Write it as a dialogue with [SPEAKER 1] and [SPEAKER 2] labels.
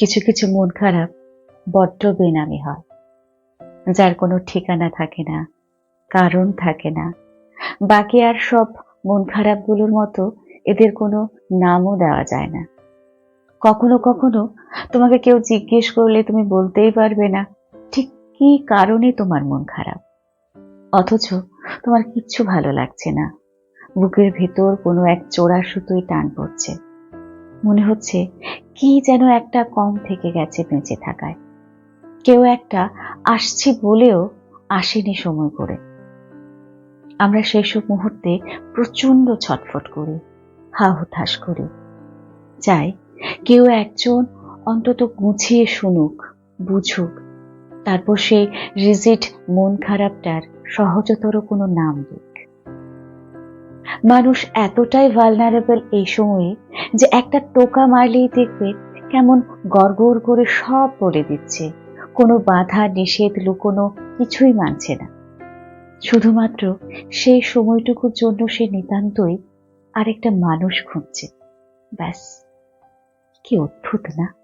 [SPEAKER 1] কিছু কিছু মন খারাপ বড্ড বেনামি হয়। যার কোনো ঠিকানা থাকে না, কারণ থাকে না। বাকি আর সব মন খারাপগুলোর মতো এদের কোনো নামও দেওয়া যায় না। কখনো কখনো তোমাকে কেউ জিজ্ঞেস করলে তুমি বলতেই পারবে না, ঠিক কি কারণে তোমার মন খারাপ? অথচ তোমার কিচ্ছু ভালো লাগছে না। বুকের ভেতর কোনো এক চোরা সুতোয় টান পড়ছে। মনে হচ্ছে কি যেন একটা কম থেকে গেছে বেঁচে থাকায়। কেউ একটা আসছি বলেও আসেনি সময় করে। আমরা সেসব মুহূর্তে প্রচণ্ড ছটফট করি হা হুতাশ করি। চাই কেউ একজন অন্তত গুছিয়ে শুনুক, বুঝুক, তারপর সেই রিজিট মন খারাপটার সহজতর কোনো নাম দিক। মানুষ এতটাই ভালনারেবল এই সময়ে যে একটা টোকা মারলেই দেখবে কেমন গড়গড় করে সব বলে দিচ্ছে। কোনো বাধা, নিষেধ, লুকোনো কিছুই মানছে না। শুধুমাত্র সেই সময়টুকুর জন্য সে নিতান্তই আরেকটা মানুষ খুঁজছে। ব্যাস, কি অদ্ভুত না?